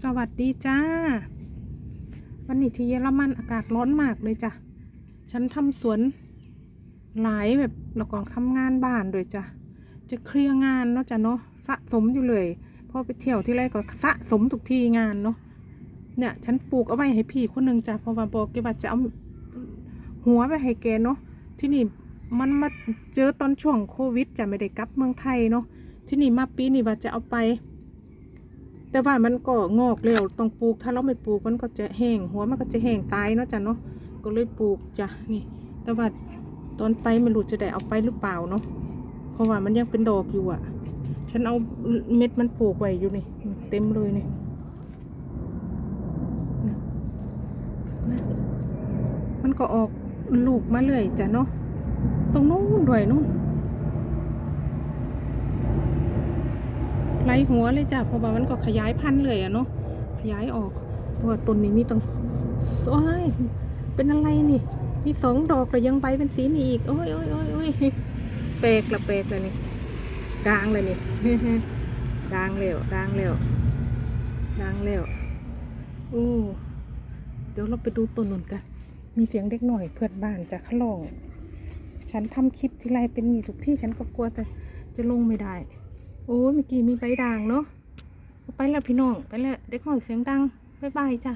สวัสดีจ้า วันนี้ที่เยอรมันอากาศร้อนมากเลยจ้ะ ฉันทำสวนหลายแบบแล้วก็ทำงานบ้านด้วยจ้ะ จะเคลียร์งานเนาะจ้ะเนาะสะสมอยู่เลยพอไปเที่ยวที่ไรก็สะสมทุกทีงานเนาะ เนี่ยฉันปลูกเอาไว้ให้พี่คนหนึ่งจ้ะเพราะว่าบอกแกว่าจะเอาหัวไปให้แกเนาะ ที่นี่มันมาเจอตอนช่วงโควิดจะไม่ได้กลับเมืองไทยเนาะ ที่นี่มาปีนี้ว่าจะเอาไป แต่ว่ามันก็งอกเร็วต้องปลูก ถ้าเราไม่ปลูกมันก็จะแห้ง หัวมันก็จะแห้งตายเนาะจ้ะเนาะ ก็เลยปลูกจ้ะนี่ แต่ว่าตอนไปไม่รู้จะได้เอาไปหรือเปล่าเนาะ เพราะว่ามันยังเป็นดอกอยู่อะ ฉันเอาเม็ดมันปลูกไว้อยู่นี่ เต็มเลยนี่มันก็ออกลูกมาเรื่อยจ้ะเนาะ ตรงนู้นด้วยนู้น ไล่หัวเลยจ้ะเพราะว่ามันก็ขยายพันธุ์เลยอะเนาะขยายออกเพราะว่าต้นนี้มีตั้งโอ้ยเป็นอะไรนี่ มีสองดอกแต่ยังใบเป็นสีนี่อีกโอ้ยโอ้ยโอ้ยโอ้ยแปลกละแปลกเลยนี่ด่างเลยนี่ด่างเร็วด่างเร็วด่างเร็วอู้เดี๋ยวเราไปดูต้นนนกัน มีเสียงเด็กหน่อยเพื่อนบ้านจะขะลอง ฉันทำคลิปที่ไรเป็นอย่างนี้ทุกที่ฉันก็กลัวแต่จะลงไม่ได้ โอ้ยเมื่อกี้มีใบด่างเนาะไปแล้วพี่น้อง ไปแล้วเด็กหน่อยเสียงดัง บ๊ายบายจ้ะ